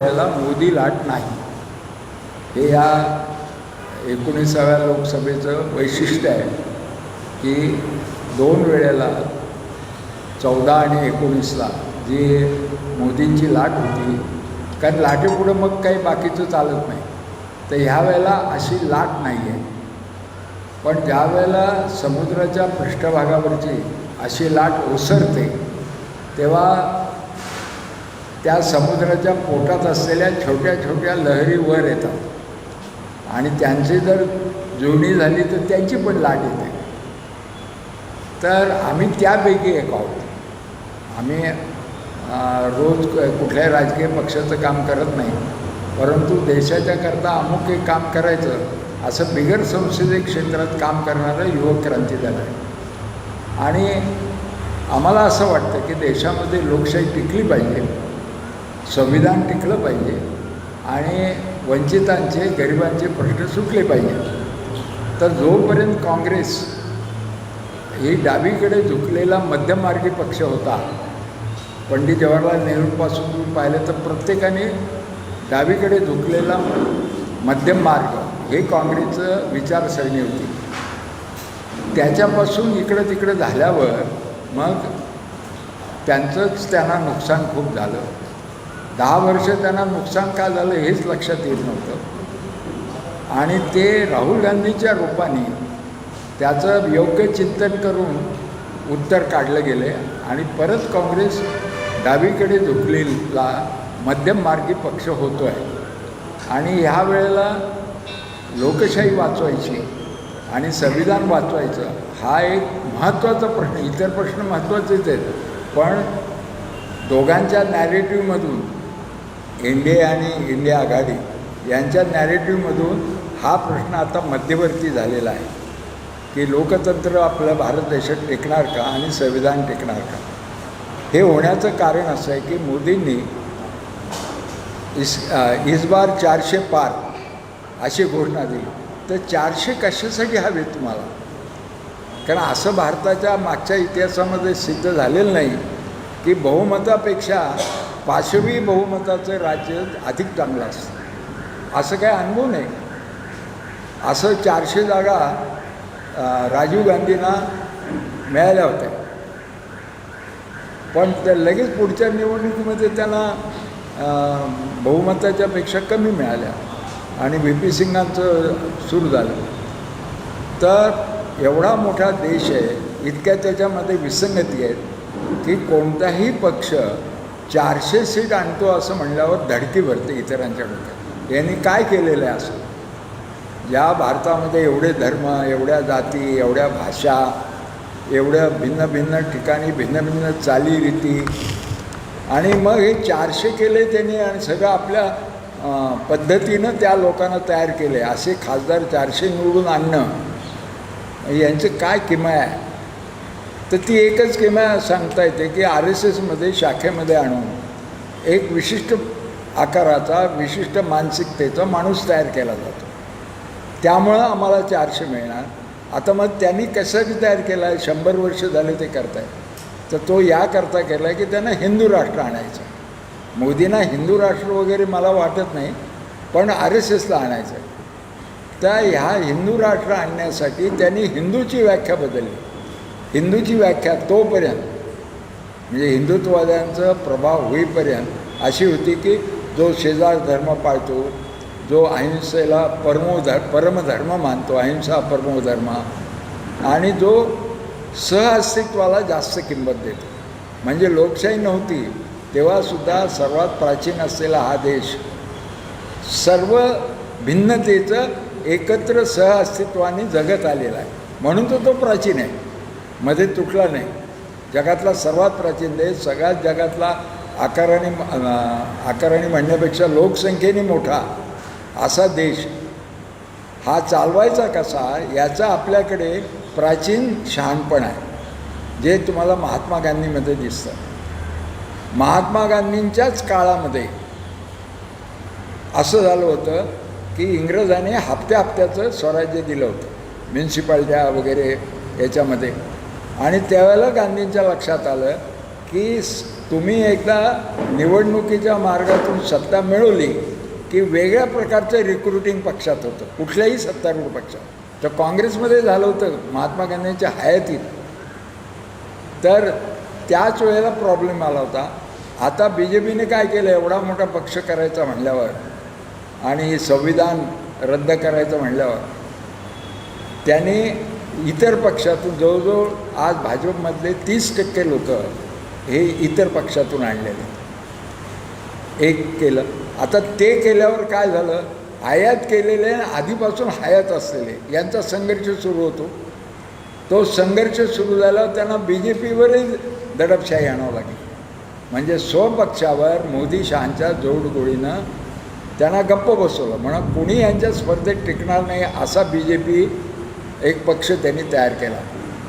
त्याला मोदी लाट नाही. हे या एकोणीसाव्या लोकसभेचं वैशिष्ट्य आहे की दोन वेळेला चौदा आणि एकोणीसला जी मोदींची लाट होती कारण लाटेपुढं मग काही बाकीचं चालत नाही. तर ह्या वेळेला अशी लाट नाही आहे पण ज्या वेळेला समुद्राच्या पृष्ठभागावरची अशी लाट ओसरते तेव्हा त्या समुद्राच्या पोटात असलेल्या छोट्या छोट्या लहरी वर येतात. आणि त्यांची जर जुळणी झाली तर त्यांची पण लाट येते. तर आम्ही त्यापैकी एक आहोत. आम्ही रोज कुठल्याही राजकीय पक्षाचं काम करत नाही. परंतु देशाच्या करता अमुक एक काम करायचं असं बिगर संसदीय क्षेत्रात काम करणारं युवक क्रांती दल आहे. आणि आम्हाला असं वाटतं की देशामध्ये लोकशाही टिकली पाहिजे. संविधान टिकलं पाहिजे आणि वंचितांचे गरिबांचे प्रश्न सुटले पाहिजे. तर जोपर्यंत काँग्रेस ही डावीकडे झुकलेला मध्यममार्गी पक्ष होता पंडित जवाहरलाल नेहरूंपासून तुम्ही पाहिलं तर प्रत्येकाने डावीकडे झुकलेला मध्यम मार्ग हे काँग्रेसचं विचारसरणी होती. त्याच्यापासून इकडं तिकडं झाल्यावर मग त्यांचंच त्यांना नुकसान खूप झालं. दहा वर्ष त्यांना नुकसान का झालं हेच लक्षात येत नव्हतं. आणि ते राहुल गांधीच्या रूपाने त्याचं योग्य चिंतन करून उत्तर काढलं गेले आणि परत काँग्रेस डावीकडे झुकलेला मध्यममार्गी पक्ष होतो आहे आणि ह्या वेळेला लोकशाही वाचवायची आणि संविधान वाचवायचं हा एक महत्त्वाचा प्रश्न इतर प्रश्न महत्त्वाचेच आहेत. पण दोघांच्या नॅरेटिव्हमधून एनडीए आणि इंडिया आघाडी यांच्या नॅरेटिव्हमधून हा प्रश्न आता मध्यवर्ती झालेला आहे. की लोकतंत्र आपल्या भारत देशात टिकणार का आणि संविधान टिकणार का? हे होण्याचं कारण असं आहे की मोदींनी इस अ, इस बार चारशे पार अशी घोषणा दिली. तर चारशे कशासाठी हवे तुम्हाला? कारण असं भारताच्या मागच्या इतिहासामध्ये सिद्ध झालेलं नाही की बहुमतापेक्षा पाशवी बहुमताचं राज्य अधिक चांगलं असतं. असं काय अनुभव नाही. असं चारशे जागा राजीव गांधींना मिळाल्या होत्या. पण त्या लगेच पुढच्या निवडणुकीमध्ये त्यांना बहुमताच्यापेक्षा बहुमताच्या पेक्षा कमी मिळाल्या आणि व्ही पी सिंगांचं सुरू झालं. तर एवढा मोठा देश आहे इतक्या त्याच्यामध्ये विसंगती आहेत की कोणताही पक्ष चारशे सीट आणतो असं म्हणल्यावर धडकी भरते इतरांच्या डोक्यात. यांनी काय केलेलं आहे असं? या भारतामध्ये एवढे धर्म एवढ्या जाती एवढ्या भाषा एवढ्या भिन्न भिन्न ठिकाणी भिन्न भिन्न चालीरीती आणि मग हे चारशे केले त्यांनी आणि सगळं आपल्या पद्धतीनं त्या लोकांना तयार केले. असे खासदार चारशे निवडून आणणं यांचं काय किमया आहे? तर ती एकच किमा सांगता येते की आर एस एसमध्ये शाखेमध्ये आणून एक विशिष्ट आकाराचा विशिष्ट मानसिकतेचा माणूस तयार केला जातो. त्यामुळं आम्हाला चारशे मिळणार. आता मग त्यांनी कसं तयार केला आहे शंभर वर्ष झाले ते करतायत. तर तो याकरता केला आहे की त्यांना हिंदू राष्ट्र आणायचं. मोदींना हिंदू राष्ट्र वगैरे मला वाटत नाही पण आर एस एसला आणायचं आहे तर ह्या हिंदू राष्ट्र आणण्यासाठी त्यांनी हिंदूची व्याख्या बदलली. हिंदूची व्याख्या तोपर्यंत म्हणजे हिंदुत्ववाद्यांचा प्रभाव होईपर्यंत अशी होती की जो शेजार धर्म पाळतो जो अहिंसेला परमो धर परमधर्म मानतो अहिंसा परमो धर्म आणि जो सहअस्तित्वाला जास्त किंमत देतो. म्हणजे लोकशाही नव्हती तेव्हासुद्धा सर्वात प्राचीन असलेला हा देश सर्व भिन्नतेचं एकत्र सहअस्तित्वाने जगत आलेला आहे. म्हणून तो तो प्राचीन आहे. मध्ये तुटला नाही. जगातला सर्वात प्राचीन देश सगळ्यात जगातला आकाराने आकाराने म्हणण्यापेक्षा लोकसंख्येने मोठा असा देश हा चालवायचा कसा याचा आपल्याकडे प्राचीन शहाणपण आहे जे तुम्हाला महात्मा गांधीमध्ये दिसतं. महात्मा गांधींच्याच काळामध्ये असं झालं होतं की इंग्रजाने हप्त्या हप्त्याचं स्वराज्य दिलं होतं म्युन्सिपाल्ट्या वगैरे याच्यामध्ये. आणि त्यावेळेला गांधींच्या लक्षात आलं की तुम्ही एकदा निवडणुकीच्या मार्गातून सत्ता मिळवली की वेगळ्या प्रकारचं रिक्रुटिंग पक्षात होतं कुठल्याही सत्तारूढ पक्षात. तर काँग्रेसमध्ये झालं होतं महात्मा गांधींच्या हयातीत. तर त्याच वेळेला प्रॉब्लेम आला होता. आता बी जे पीने काय केलं एवढा मोठा पक्ष करायचा म्हणल्यावर आणि संविधान रद्द करायचं म्हणल्यावर त्यांनी इतर पक्षातून जवळजवळ आज भाजपमधले तीस टक्के लोक हे इतर पक्षातून आणलेले एक केलं. आता ते केल्यावर काय झालं? आयात केलेले आधीपासून हयात असलेले यांचा संघर्ष सुरू होतो. तो संघर्ष सुरू झाल्यावर त्यांना बी जे पीवरही दडपशाही आणावं लागली. म्हणजे स्वपक्षावर मोदी शहांच्या जोडगोळीनं त्यांना गप्प बसवलं. म्हणून कुणी यांच्या स्पर्धेत टिकणार नाही असा बी जे पी एक पक्ष त्यांनी तयार केला.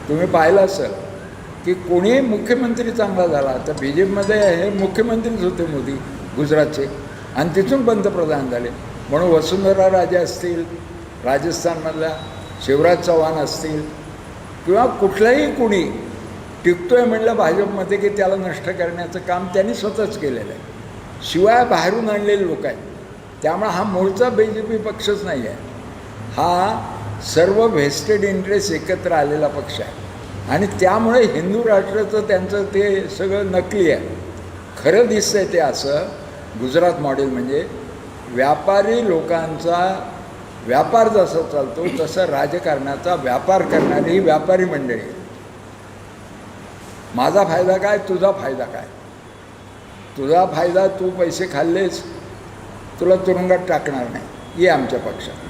तुम्ही पाहिलं असेल की कोणीही मुख्यमंत्री चांगला झाला तर बी जे पीमध्ये हे मुख्यमंत्रीच होते मोदी गुजरातचे. आणि तिथून पंतप्रधान झाले. म्हणून वसुंधरा राजे असतील राजस्थानमधल्या शिवराज चव्हाण असतील किंवा कुठलाही कुणी टिकतोय म्हणलं भाजपमध्ये की त्याला नष्ट करण्याचं काम त्यांनी स्वतःच केलेलं आहे. शिवाय बाहेरून आणलेले लोक आहेत. त्यामुळे हा मूळचा बी जे पी पक्षच नाही आहे. हा सर्व व्हेस्टेड इंटरेस्ट एकत्र आलेला पक्ष आहे. आणि त्यामुळे हिंदू राष्ट्राचं त्यांचं ते सगळं नकली आहे. खरं दिसतंय ते असं. गुजरात मॉडेल म्हणजे व्यापारी लोकांचा व्यापार जसा चालतो तसं राजकारणाचा व्यापार करणारी ही व्यापारी मंडळी आहे. माझा फायदा काय? तुझा फायदा काय? तुझा फायदा तू पैसे खाल्लेस तुला तुरुंगात टाकणार नाही. ये आमच्या पक्षात.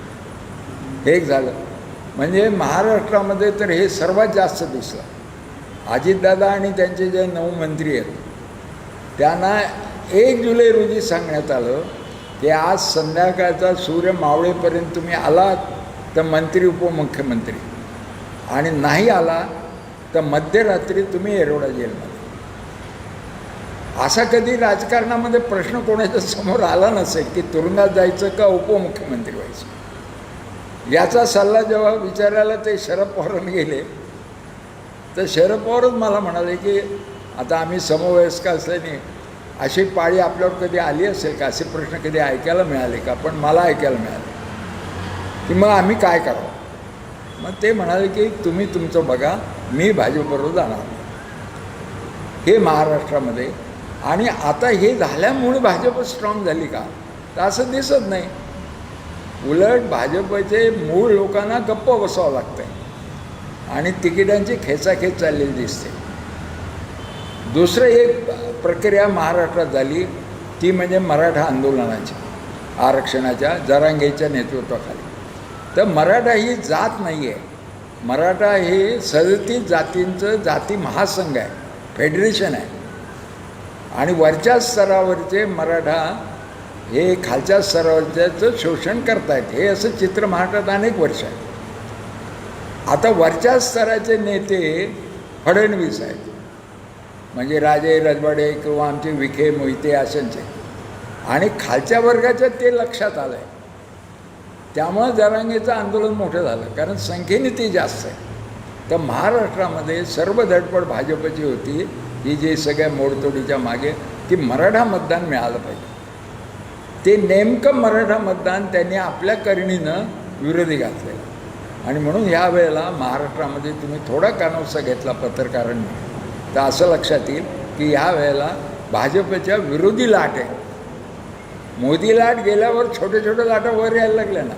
एक झालं. म्हणजे महाराष्ट्रामध्ये तर हे सर्वात जास्त दिसलं. अजितदादा आणि त्यांचे जे नऊ मंत्री आहेत त्यांना एक जुलै रोजी सांगण्यात आलं की आज संध्याकाळचा सूर्य मावळेपर्यंत तुम्ही आलात तर मंत्री उपमुख्यमंत्री. आणि नाही आला तर मध्यरात्री तुम्ही एरोडा जेलमध्ये. असा कधी राजकारणामध्ये प्रश्न कोणाच्या समोर आला नसेल की तुरुंगात जायचं का उपमुख्यमंत्री व्हायचं? याचा सल्ला जेव्हा विचारायला ते शरद पवारांनी गेले तर शरद पवारच मला म्हणाले की आता आम्ही समवयस्क असल्याने अशी पाळी आपल्यावर कधी आली असेल का? असे प्रश्न कधी ऐकायला मिळाले का? पण मला ऐकायला मिळाले. की मग आम्ही काय करावं? मग ते म्हणाले की तुम्ही तुमचं बघा मी भाजपबरोबर जाणार हे महाराष्ट्रामध्ये. आणि आता हे झाल्यामुळे भाजप स्ट्रॉंग झाली का? तर असं दिसत नाही. उलट भाजपचे मूळ लोकांना गप्प बसावं लागतं आहे आणि तिकिटांची खेचाखेच चाललेली दिसते. दुसरं एक प्रक्रिया महाराष्ट्रात झाली ती म्हणजे मराठा आंदोलनाची आरक्षणाच्या जरांगेच्या नेतृत्वाखाली. तर मराठा ही जात नाही आहे मराठा हे सदतीस जातींचं जाती महासंघ आहे फेडरेशन आहे. आणि वरच्या स्तरावरचे मराठा हे खालच्या स्तरावरच्याचं शोषण करतायत. हे असं चित्र महाराष्ट्रात अनेक वर्ष आहे. आता वरच्या स्तराचे नेते फडणवीस आहेत. म्हणजे राजे रजवाडे किंवा आमचे विखे मोहिते अशांचे. आणि खालच्या वर्गाच्या ते लक्षात आलं आहे त्यामुळं जरांगेचं आंदोलन मोठं झालं. कारण संख्येने ती जास्त आहे. तर महाराष्ट्रामध्ये सर्व धडपड भाजपची होती. ही जी सगळ्या मोडतोडीच्या मागे ती मराठा मतदान मिळालं पाहिजे. ते नेमकं मराठा मतदान त्यांनी आपल्या करणीनं विरोधी घातलेलं आणि म्हणून ह्या वेळेला महाराष्ट्रामध्ये तुम्ही थोडा कानोसा घेतला पत्रकारांनी. तर असं लक्षात येईल की ह्या वेळेला भाजपच्या विरोधी लाट. आहे मोदी लाट गेल्यावर छोट्या छोट्या लाटा वर यायला लागल्या ना.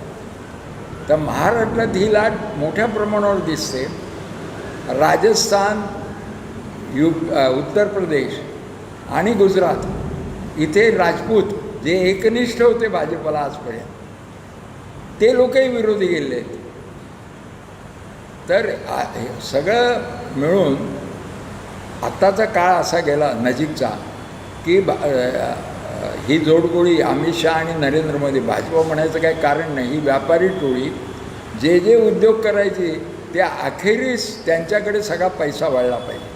तर महाराष्ट्रात ही लाट मोठ्या प्रमाणावर दिसते. राजस्थान यू उत्तर प्रदेश आणि गुजरात इथे राजपूत जे एकनिष्ठ होते भाजपला आजपर्यंत ते लोकही विरोधी गेले. आहेत तर हे सगळं मिळून आत्ताचा काळ असा गेला नजीकचा की बा ही जोडगोळी अमित शहा आणि नरेंद्र मोदी भाजपा म्हणायचं काही कारण नाही. ही व्यापारी टोळी जे जे उद्योग करायचे ते अखेरीस त्यांच्याकडे सगळा पैसा वाढला पाहिजे.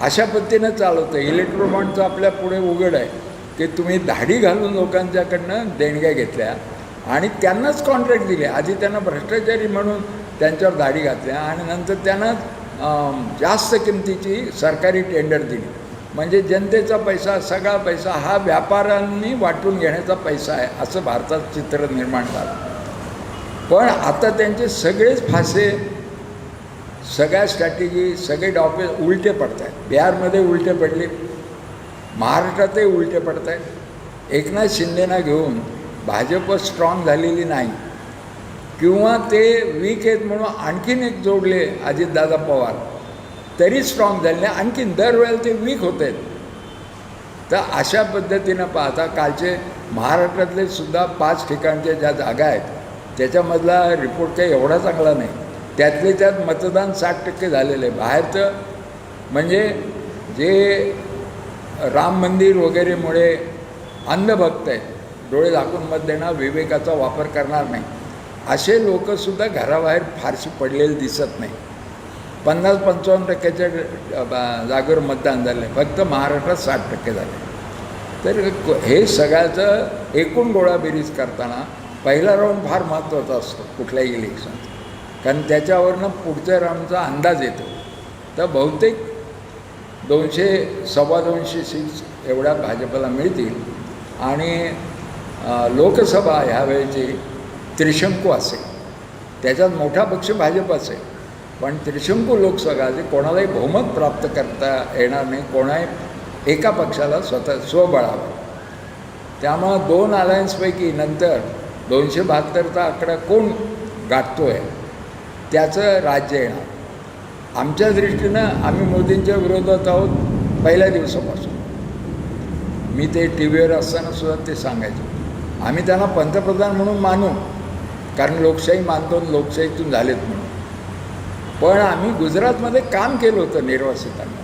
अशा पद्धतीनं चालवतं इलेक्ट्रोबॉन्डचं आपल्या पुढे उघड आहे. की तुम्ही धाडी घालून लोकांच्याकडनं देणग्या घेतल्या आणि त्यांनाच कॉन्ट्रॅक्ट दिले. आधी त्यांना भ्रष्टाचारी म्हणून त्यांच्यावर धाडी घातल्या आणि नंतर त्यांना जास्त किमतीची सरकारी टेंडर दिली. म्हणजे जनतेचा पैसा सगळा पैसा हा व्यापाऱ्यांनी वाटून घेण्याचा पैसा आहे असं भारतात चित्र निर्माण झालं. पण आता त्यांचे सगळेच फासे सगळ्या स्ट्रॅटेजी सगळे डॉक्युमेंट उलटे पडत आहेत बिहारमध्ये उलटे पडले. महाराष्ट्रातही उलटे पडत आहेत एकनाथ शिंदेना घेऊन भाजप स्ट्रॉंग झालेली नाही. किंवा ते वीक आहेत म्हणून आणखीन एक जोडले अजितदादा पवार. तरी स्ट्रॉंग झाले नाही आणखीन दरवेळेला ते वीक होत आहेत तर अशा पद्धतीनं पाहता कालचे महाराष्ट्रातले सुद्धा पाच ठिकाणच्या ज्या जागा आहेत त्याच्यामधला रिपोर्ट काही एवढा चांगला नाही. त्यातले त्यात मतदान साठ टक्के झालेलं आहे. बाहेरचं म्हणजे जे राम मंदिर वगैरेमुळे अंधभक्त आहेत. डोळे झाकून मत देणार विवेकाचा वापर करणार नाही. असे लोकसुद्धा घराबाहेर फारशी पडलेले दिसत नाही. पन्नास पंचावन्न टक्क्याच्या बा- जागेवर मतदान झालं आहे फक्त महाराष्ट्रात साठ टक्के झाले. तर हे सगळ्याचं एकूण गोळाबेरीज करताना पहिला राऊंड फार महत्त्वाचा असतो कुठल्याही इलेक्शनचा कारण त्याच्यावरनं पुढच्या राऊंडचा अंदाज येतो. तर बहुतेक दोनशे सव्वा दोनशे सीट्स एवढ्या भाजपला मिळतील. आणि लोकसभा ह्यावेळेची त्रिशंकू असेल. त्याच्यात मोठा पक्ष भाजप असेल. पण त्रिशंकू लोकसभा जे कोणालाही बहुमत प्राप्त करता येणार नाही कोणाही एका पक्षाला स्वतः स्वबळावं त्यामुळं दोन अलायन्सपैकी नंतर दोनशे बहात्तरचा आकडा कोण गाठतो आहे त्याचं राज्य येणार. आमच्या दृष्टीनं आम्ही मोदींच्या विरोधात आहोत पहिल्या दिवसापासून. मी ते टी व्हीवर असताना सुद्धा ते सांगायचो. आम्ही त्यांना पंतप्रधान म्हणून मानू कारण लोकशाही मानतो आणि लोकशाहीतून झालेत म्हणून. पण आम्ही गुजरातमध्ये काम केलं होतं निर्वासितांना.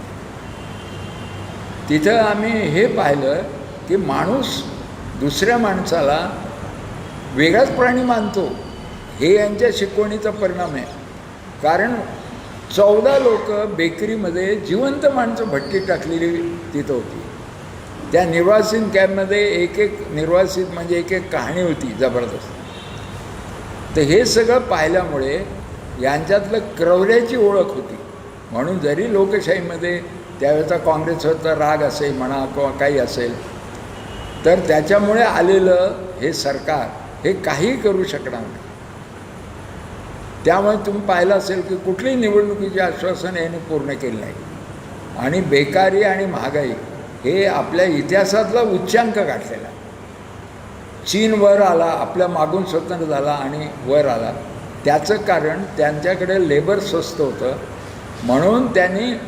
तिथं आम्ही हे पाहिलं की माणूस दुसऱ्या माणसाला वेगळाच प्राणी मानतो. हे यांच्या शिकवणीचा परिणाम आहे. कारण चौदा लोक बेकरीमध्ये जिवंत माणसं भट्टी टाकलेली तिथं होती. त्या निर्वासित कॅम्पमध्ये एक एक निर्वासित म्हणजे एक एक कहाणी होती जबरदस्त. तर हे सगळं पाहिल्यामुळे यांच्यातलं क्रौर्याची ओळख होती. म्हणून जरी लोकशाहीमध्ये त्यावेळेचा काँग्रेसवरचा राग असेल म्हणा किंवा काही असेल तर त्याच्यामुळे आलेलं हे सरकार हे काहीही करू शकणार नाही. त्यामुळे तुम्ही पाहिलं असेल की कुठलीही निवडणुकीचे आश्वासन यांनी पूर्ण केली नाही. आणि बेकारी आणि महागाई हे आपल्या इतिहासातला उच्चांक गाठलेला. चीन वर आला आपल्या मागून स्वतंत्र झाला आणि वर आला. त्याचं कारण त्यांच्याकडे लेबर स्वस्त होतं. म्हणून त्यांनी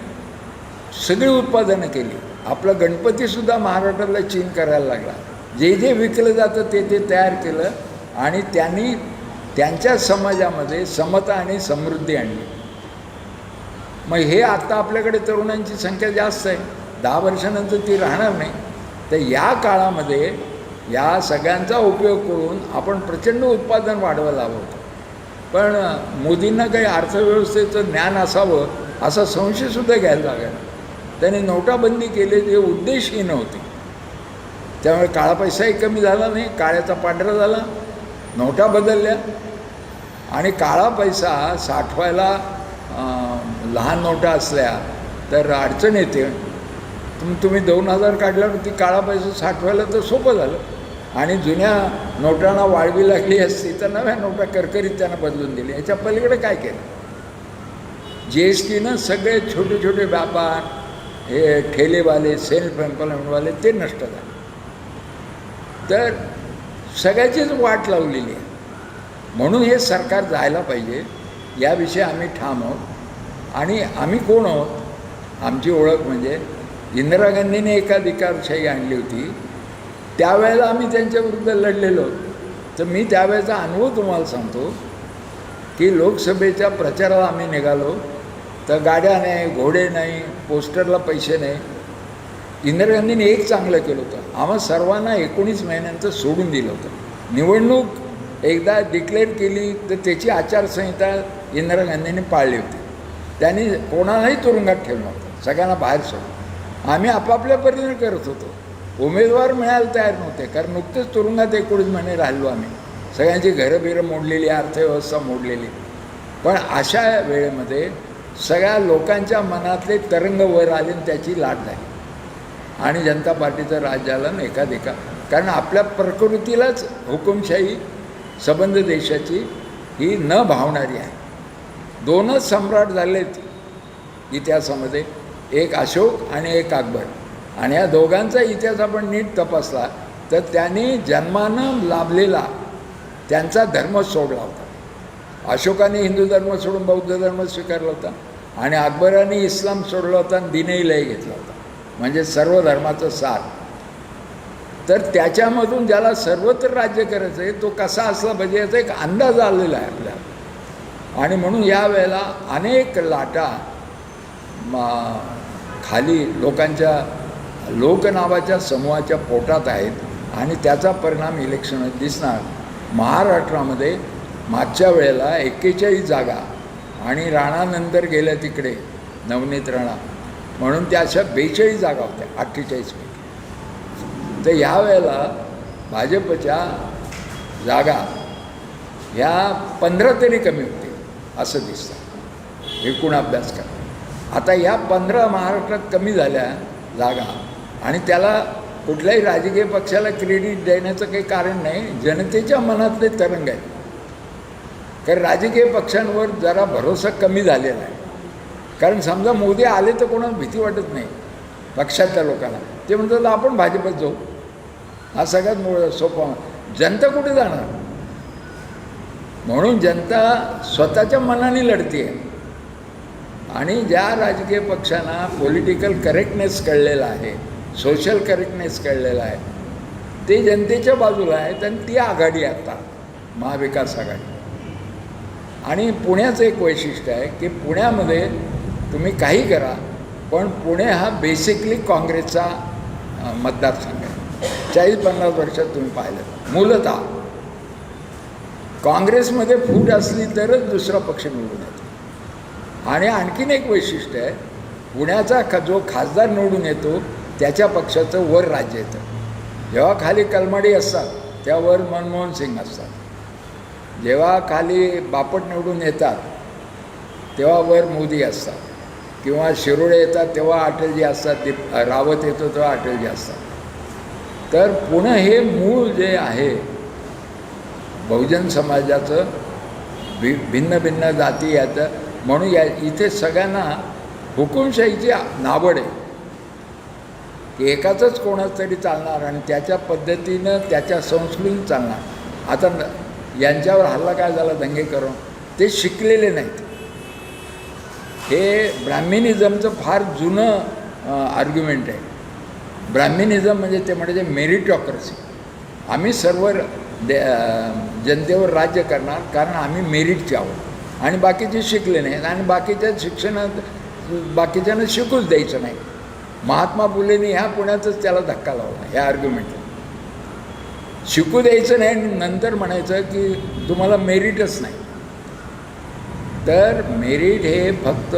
सगळी उत्पादनं केली. आपलं गणपतीसुद्धा महाराष्ट्राला चीन करायला लागला. जे जे विकलं जातं ते ते तयार केलं आणि त्यांनी त्यांच्या समाजामध्ये समता आणि समृद्धी आणली. मग हे आत्ता आपल्याकडे तरुणांची संख्या जास्त आहे. दहा वर्षानंतर ती राहणार नाही. तर या काळामध्ये या सगळ्यांचा उपयोग करून आपण प्रचंड उत्पादन वाढवायला हवं होतं. पण मोदींना काही अर्थव्यवस्थेचं ज्ञान असावं असा संशयसुद्धा घ्यायला लागेल त्यांनी नोटाबंदी केली ते उद्देशहीन होती. त्यामुळे काळा पैसाही कमी झाला नाही काळ्याचा पांढरा झाला. नोटा बदलल्या. आणि काळा पैसा साठवायला लहान नोटा असल्या तर अडचण येते. तुम तुम्ही दोन हजार काढल्यावर ती काळा पैसा साठवायला तर सोपं झालं. आणि जुन्या नोटांना वाळवी लागली असती तर नव्या नोटा करकरीत त्यांना बदलून दिली. याच्या पलीकडे काय केलं? जी एस टीनं सगळे छोटे छोटे व्यापार हे ठेलेवाले सेल्फ एम्प्लॉयमेंटवाले ते नष्ट झाले. तर सगळ्याचीच वाट लावलेली आहे. म्हणून हे सरकार जायला पाहिजे. याविषयी आम्ही ठाम आहोत. आणि आम्ही कोण आहोत? आमची ओळख म्हणजे इंदिरा गांधीने एकाधिकारशाही आणली होती. त्यावेळेला आम्ही त्यांच्याविरुद्ध लढलेलो तर मी त्यावेळेचा अनुभव तुम्हाला सांगतो की लोकसभेच्या प्रचाराला आम्ही निघालो. तर गाड्या नाही घोडे नाही पोस्टरला पैसे नाही. इंदिरा गांधीने एक चांगलं केलं होतं. आम्हा सर्वांना एकोणीस महिन्यांचं सोडून दिलं होतं. निवडणूक एकदा डिक्लेअर केली तर त्याची आचारसंहिता इंदिरा गांधींनी पाळली होती. त्यांनी कोणालाही तुरुंगात ठेवलं नव्हतं. सगळ्यांना बाहेर सोडलं. आम्ही आपापल्या परीने करत होतो. उमेदवार मिळायला तयार नव्हते कारण नुकतेच तुरुंगात एकोणीस महिने राहिलो आम्ही. सगळ्यांची घरं बिरं मोडलेली अर्थव्यवस्था मोडलेली. पण अशा वेळेमध्ये सगळ्या लोकांच्या मनातले तरंग वर आले आणि त्याची लाट झाली. आणि जनता पार्टीचं राज्य आलं ना एकाधिका कारण आपल्या प्रकृतीलाच हुकुमशाही संबंध देशाची ही न भावणारी आहे. दोनच सम्राट झालेत इतिहासामध्ये एक अशोक आणि एक अकबर. आणि या दोघांचा इतिहास आपण नीट तपासला तर त्यांनी जन्मानं लाभलेला त्यांचा धर्म सोडला होता. अशोकाने हिंदू धर्म सोडून बौद्ध धर्म स्वीकारला होता आणि अकबराने इस्लाम सोडला होता आणि दिनईलाही घेतला होता. म्हणजे सर्व धर्माचं सार. तर त्याच्यामधून ज्याला सर्वत्र राज्य करायचं आहे तो कसा असला पाहिजे याचा एक अंदाज आलेला आहे आपल्याला आणि म्हणून या वेळेला अनेक लाटा मा खाली लोकांच्या लोकनावाच्या समूहाच्या पोटात आहेत आणि त्याचा परिणाम इलेक्शन दिसणार. महाराष्ट्रामध्ये मागच्या वेळेला एक्केचाळीस जागा आणि राणानंतर गेल्या तिकडे नवनीत राणा. म्हणून त्या अशा बेचाळीस जागा होत्या अठ्ठेचाळीस. तर ह्या वेळेला भाजपच्या जागा ह्या पंधरा तरी कमी होतील असं दिसतं. एकूण अभ्यास करा. आता या पंधरा महाराष्ट्रात कमी झाल्या जागा आणि त्याला कुठल्याही राजकीय पक्षाला क्रेडिट देण्याचं काही कारण नाही जनतेच्या मनातले तरंग आहेत. कारण राजकीय पक्षांवर जरा भरोसा कमी झालेला आहे. कारण समजा मोदी आले तर कोणाला भीती वाटत नाही पक्षातल्या लोकांना. ते म्हणतात आपण भाजपत जाऊ. हा सगळ्यात मूळ सोपा जनता कुठे जाणार? म्हणून जनता स्वतःच्या मनाने लढते आहे आणि ज्या राजकीय पक्षांना पॉलिटिकल करेक्टनेस कळलेला आहे सोशल करेक्टनेस कळलेला आहे ते जनतेच्या बाजूला आहेत आणि ती आघाडी आता महाविकास आघाडी. आणि पुण्याचं एक वैशिष्ट्य आहे की पुण्यामध्ये तुम्ही काही करा पण पुणे हा बेसिकली काँग्रेसचा मतदारसंघ. आहे चाळीस पन्नास वर्षात तुम्ही पाहिलं. मूलतः काँग्रेसमध्ये फूट असली तरच दुसरा पक्ष निवडून येतो. आणि आणखीन एक वैशिष्ट्य आहे पुण्याचा ख जो खासदार निवडून येतो त्याच्या पक्षाचं वर राज्य येतं. जेव्हा खाली कलमाडी असतात त्यावर मनमोहन सिंग असतात. जेव्हा खाली बापट निवडून येतात तेव्हा वर मोदी असतात. किंवा शिरोळे येतात तेव्हा अटलजी असतात रावत येतो तेव्हा अटलजी असतात. तर पुणे हे मूळ जे आहे बहुजन समाजाचं भि भिन्न भिन्न जाती याचं म्हणून या इथे सगळ्यांना हुकुमशाहीची नावड आहे. की एकाचंच कोणाच तरी चालणार आणि त्याच्या पद्धतीनं त्याच्या संस्कृतीनं चालणार. आता यांच्यावर हल्ला काय झाला दंगे करून? ते शिकलेले नाहीत. हे ब्राह्मिनिझमचं फार जुनं आर्ग्युमेंट आहे. ब्राह्मिनिझम म्हणजे ते म्हणजे मेरिटॉक्रसी आम्ही सर्व दे जनतेवर राज्य करणार कारण आम्ही मेरिटचे आहोत. आणि बाकीचे शिकले नाहीत आणि बाकीच्या शिक्षणात बाकीच्यांना शिकूच द्यायचं नाही. महात्मा फुलेंनी ह्या पुण्यातच त्याला धक्का लावला ह्या आर्ग्युमेंटला शिकू द्यायचं नाही आणि नंतर म्हणायचं की तुम्हाला मेरिटच नाही. तर मेरिट हे फक्त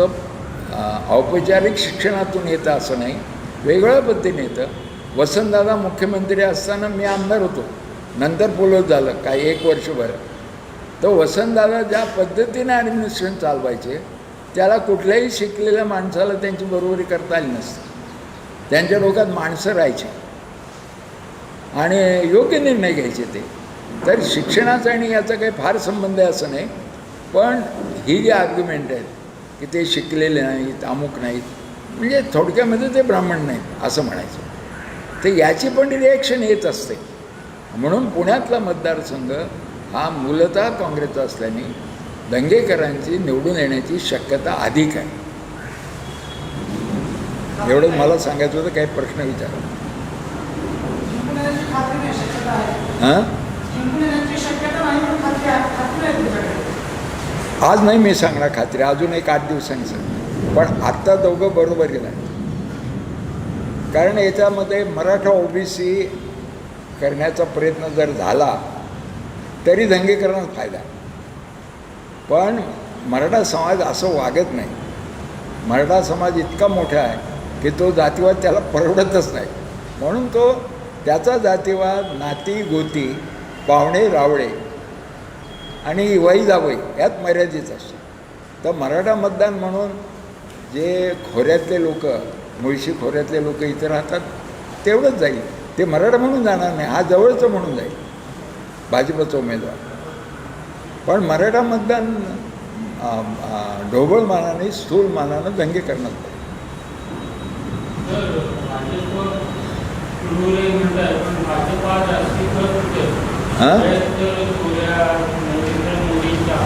औपचारिक शिक्षणातून येतं असं नाही. वेगळ्या पद्धतीने येतं. वसंतदादा मुख्यमंत्री असताना मी आमदार होतो. नंतर पोलोत झालं काय एक वर्षभर तर वसंतदादा ज्या पद्धतीने ॲडमिनिस्ट्रेशन चालवायचे त्याला कुठल्याही शिकलेल्या माणसाला त्यांची बरोबरी करता आली नसते. त्यांच्या डोक्यात माणसं राहायची. आणि योग्य निर्णय घ्यायचे ते. तर शिक्षणाचा आणि याचा काही फार संबंध आहे असं नाही. पण ही जी आर्ग्युमेंट आहेत की ते शिकलेले नाहीत अमुक नाहीत म्हणजे थोडक्यामध्ये ते ब्राह्मण नाहीत असं म्हणायचं. तर याची पण रिॲक्शन येत असते. म्हणून पुण्यातला मतदारसंघ हा मूलतः काँग्रेसचा असल्याने दंगेकरांची निवडून येण्याची शक्यता अधिक आहे. एवढं मला सांगायचं होतं काही प्रश्न विचारा. नाही हां? नाही आज नाही मी सांगणार खात्री अजून एक आठ दिवसांनी सांग पण आत्ता दोघं बरोबरीला आहेत कारण याच्यामध्ये मराठा ओबीसी करण्याचा प्रयत्न जर झाला तरी दंगेकरणात फायदा. पण मराठा समाज असं वागत नाही. मराठा समाज इतका मोठा आहे की तो जातीवाद त्याला परवडतच नाही. म्हणून तो त्याचा जातीवाद नाती गोती पाहुणे रावळे आणि वही जावई यात मर्यादित असतो. तर मराठा मतदान म्हणून जे खोऱ्यातले लोक मुळशी खोऱ्यातले लोक इथे राहतात तेवढंच जाईल. ते मराठा म्हणून जाणार नाही हा जवळचं म्हणून जाईल. भाजपचा उमेदवार. पण मराठा मतदान ढोबळ मानाने स्थूल मानानं दंगे करण्यात पाहिजे तर भाजप पूर्वी म्हणतात पण भाजप आज अस्तित्वात कुठे हां तर थोड्या नरेंद्र मोदींच्या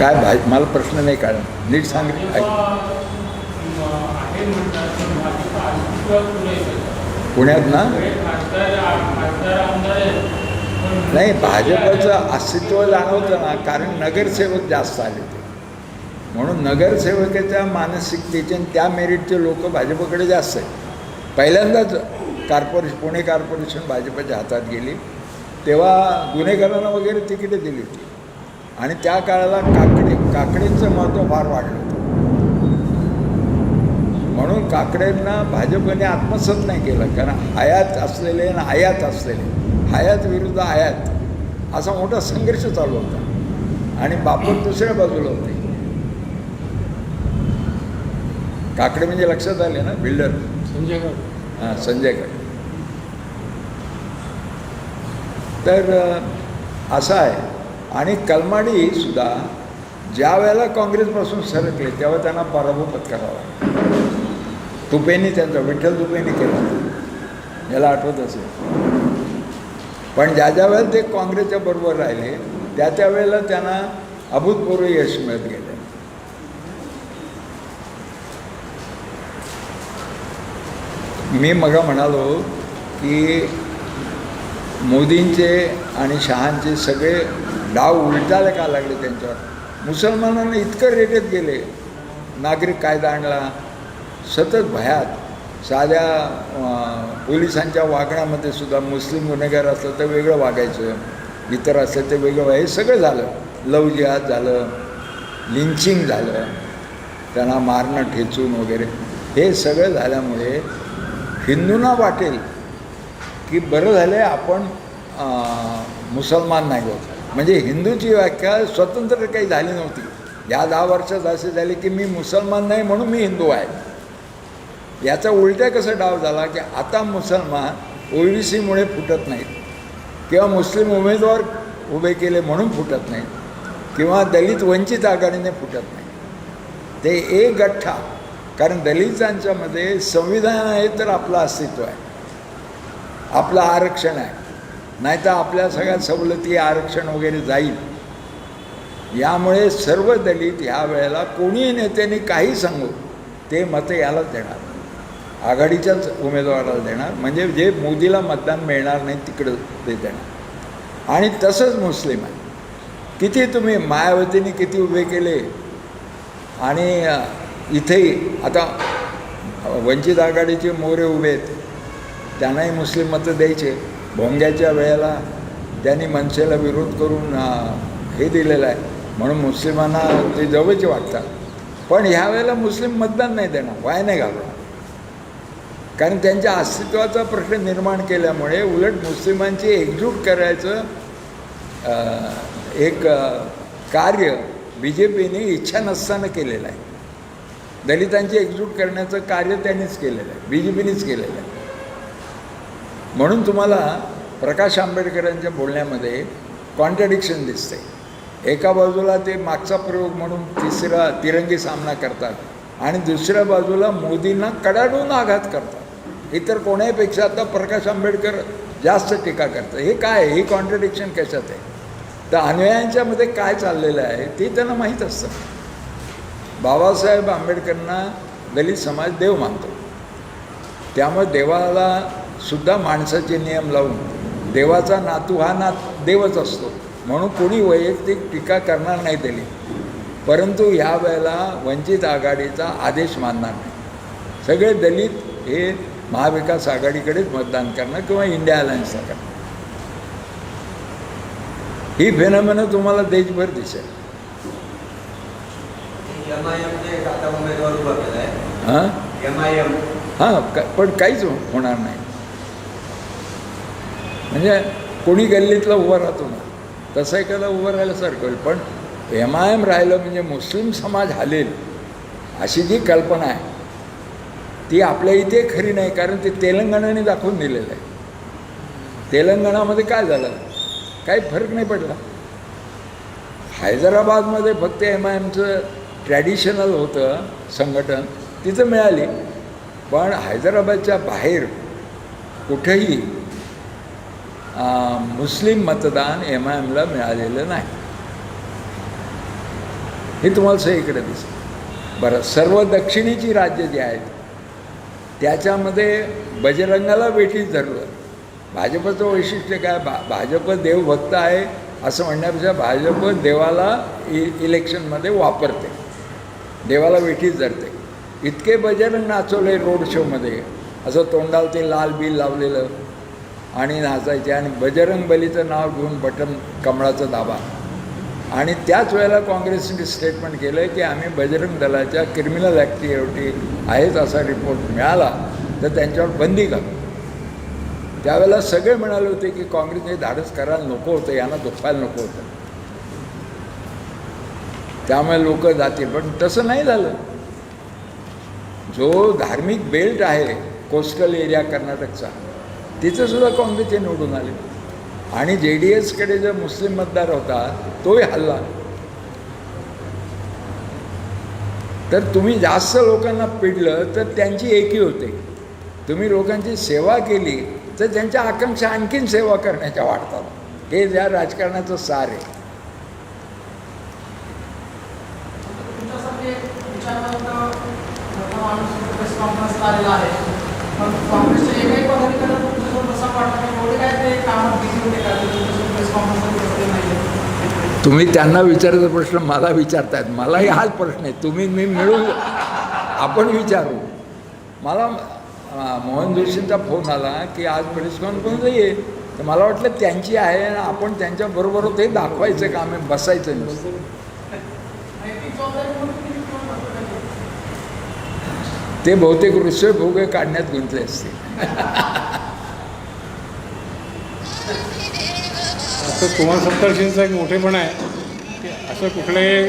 काय भाज मला प्रश्न नाही कळला नीट सांगितलं पुण्यात ना? नाही भाजपचं अस्तित्व जाणवतं ना कारण नगरसेवक जास्त आले ते म्हणून नगरसेवकाच्या मानसिकतेचे त्या मेरिटचे लोक भाजपकडे जास्त आहेत. पहिल्यांदाच कार्पोरेशन पुणे कार्पोरेशन भाजपच्या हातात गेली. तेव्हा गुन्हेगारांना वगैरे तिकीटे दिली होती. आणि त्या काळाला काकडे काकडेंचं महत्त्व फार वाढलं. म्हणून काकडेंना भाजपने आत्मसात नाही केलं कारण आयात असलेले आणि आयात असलेले हयात विरुद्ध आयात असा मोठा संघर्ष चालू होता. आणि बापट दुसऱ्या बाजूला होते. काकडे म्हणजे लक्षात आले ना? बिल्डर. संजय हां संजय काकडे तर असं आहे. आणि कलमाडी सुद्धा ज्या वेळेला काँग्रेसपासून सरकले तेव्हा त्यांना पराभव पत्करावा तुपेनी त्यांचा विठ्ठल तुपेनी केला. याला आठवत असेल. पण ज्या ज्या वेळेला ते काँग्रेसच्या बरोबर राहिले त्या त्या वेळेला त्यांना अभूतपूर्व यश मिळत गेलं. मी मग म्हणालो की मोदींचे आणि शहांचे सगळे डाव उलटायला का लागले त्यांच्यावर? मुसलमानांना इतकं रेटत गेले. नागरिक कायदा आणला. सतत भयात. साध्या पोलिसांच्या वागण्यामध्ये सुद्धा मुस्लिम गुन्हेगार असलं तर वेगळं वागायचं. इतर असलं तर वेगळं हे सगळं झालं. लव जिहाद झालं. लिंचिंग झालं. त्यांना मारणं ठेचून वगैरे. हे सगळं झाल्यामुळे हिंदूंना वाटेल की बरं झालं आहे आपण मुसलमान नाही होत. म्हणजे हिंदूची व्याख्या स्वतंत्र काही झाली नव्हती. या दहा वर्षात असे झाले की मी मुसलमान नाही म्हणून मी हिंदू आहे. याचा उलट्या कसा डाव झाला की आता मुसलमान ओबीसीमुळे फुटत नाहीत. किंवा मुस्लिम उमेदवार उभे केले म्हणून फुटत नाहीत. किंवा दलित वंचित आघाडीने फुटत नाही ते एक गठ्ठा. कारण दलितांच्यामध्ये संविधान आहे तर आपलं अस्तित्व आहे. आपलं आरक्षण आहे. नाहीतर आपल्या सगळ्या सवलती आरक्षण वगैरे जाईल. यामुळे सर्व दलित ह्या वेळेला कोणीही नेत्यांनी काही सांगू ते मतं यालाच देणार आघाडीच्याच उमेदवाराला देणार म्हणजे जे मोदीला मतदान मिळणार नाही तिकडं ते देणार. आणि तसंच मुस्लिम आहे. किती तुम्ही मायावतीने किती उभे केले आणि इथेही आता वंचित आघाडीचे मोरे उभे आहेत त्यांनाही मुस्लिम मतं द्यायचे. भोंग्याच्या वेळेला त्यांनी मनसेला विरोध करून हे दिलेलं आहे. म्हणून मुस्लिमांना ते जवळचे वाटतात. पण ह्या वेळेला मुस्लिम मतदान नाही देणार. वाय नाही घालणार. कारण त्यांच्या अस्तित्वाचा प्रश्न निर्माण केल्यामुळे उलट मुस्लिमांची एकजूट करायचं एक कार्य बी जे पीने इच्छा नसताना केलेलं आहे. दलितांची एकजूट करण्याचं कार्य त्यांनीच केलेलं आहे. बी जे पीनेच केलेलं आहे. म्हणून तुम्हाला प्रकाश आंबेडकरांच्या बोलण्यामध्ये कॉन्ट्रडिक्शन दिसते. एका बाजूला ते मागचा प्रयोग म्हणून तिसरा तिरंगी सामना करतात आणि दुसऱ्या बाजूला मोदींना कडाडून आघात करतात. इतर कोणाहीपेक्षा आता प्रकाश आंबेडकर जास्त टीका करतात. हे काय आहे? कॉन्ट्रडिक्शन कशात आहे? तर अन्वयांच्यामध्ये काय चाललेलं आहे ते त्यांना माहीत असतं. बाबासाहेब आंबेडकरांना दलित समाज देव मानतो. त्यामुळे देवाला सुद्धा माणसाचे नियम लावून देवाचा नातू हा नात देवच असतो. म्हणून कोणी वैयक्तिक टीका करणार नाही त्याली परंतु ह्या वेळेला वंचित आघाडीचा आदेश मानणार नाही. सगळे दलित हे महाविकास आघाडीकडेच मतदान करणार किंवा इंडिया अलायन्सला करणार. ही फेनॉमेना तुम्हाला देशभर दिसेल. हां? एम आय एम हां पण काहीच होणार नाही. म्हणजे कोणी गल्लीतला उभा राहतो ना तसं एखादा उभं राहिल्यासारखं होईल. पण एम आय एम राहिलं म्हणजे मुस्लिम समाज हालेल अशी जी कल्पना आहे ती आपल्या इथे खरी नाही कारण ते तेलंगणाने दाखवून दिलेलं आहे. तेलंगणामध्ये काय झालं? काही फरक नाही पडला. हैदराबादमध्ये फक्त एम आय एमचं ट्रॅडिशनल होतं संघटन तिथं मिळाली. पण हैदराबादच्या बाहेर कुठेही मुस्लिम मतदान एम आय एमला मिळालेलं नाही हे तुम्हाला सगळीकडे दिसतं बरं सर्व दक्षिणेची राज्य जी आहेत त्याच्यामध्ये बजरंगाला वेठीच धरलं भाजपचं वैशिष्ट्य काय भा भाजप देवभक्त आहे असं म्हणण्यापेक्षा भाजप देवाला इ इलेक्शनमध्ये वापरते देवाला वेठीच धरते इतके बजरंग नाचवले रोड शोमध्ये असं तोंडाला ते लाल बिल लावलेलं आणि नाचायचे. आणि बजरंग बलीचं नाव घेऊन बटन कमळाचा दाबा. आणि त्याच वेळेला काँग्रेसने स्टेटमेंट केलं की आम्ही बजरंग दलाच्या क्रिमिनल ॲक्टिव्हिटी आहेत असा रिपोर्ट मिळाला तर त्यांच्यावर बंदी करू त्यावेळेला सगळे म्हणाले होते की काँग्रेसने धाडस करायला नको होतं यांना दुखायला नको होतं. त्यामुळे लोक जातील. पण तसं नाही झालं. जो धार्मिक बेल्ट आहे कोस्टल एरिया कर्नाटकचा तिथंसुद्धा काँग्रेसचे निवडून आले. आणि जे डी एसकडे जो मुस्लिम मतदार होता तोही हल्ला. तर तुम्ही जास्त लोकांना पिडलं तर त्यांची एकी होते. तुम्ही लोकांची सेवा केली तर त्यांच्या आकांक्षा आणखीन सेवा करण्याच्या वाढतात. हे या राजकारणाचं सार आहे. काँग्रेसचे एकही तुम्ही त्यांना विचारायचा प्रश्न मला विचारतायत. मलाही हाच प्रश्न आहे. तुम्ही मी मिळून आपण विचारू. मला मोहन जोशींचा फोन आला की आज प्रेस कॉन्फरन्स ये तर मला वाटलं त्यांची आहे आणि आपण त्यांच्याबरोबर ते दाखवायचं का आम्ही बसायचं ते बहुतेक ऋषभ भोगे काढण्यात गुंतले असते असं कुमार सप्तर्षींचं एक मोठेपण आहे. की असं कुठले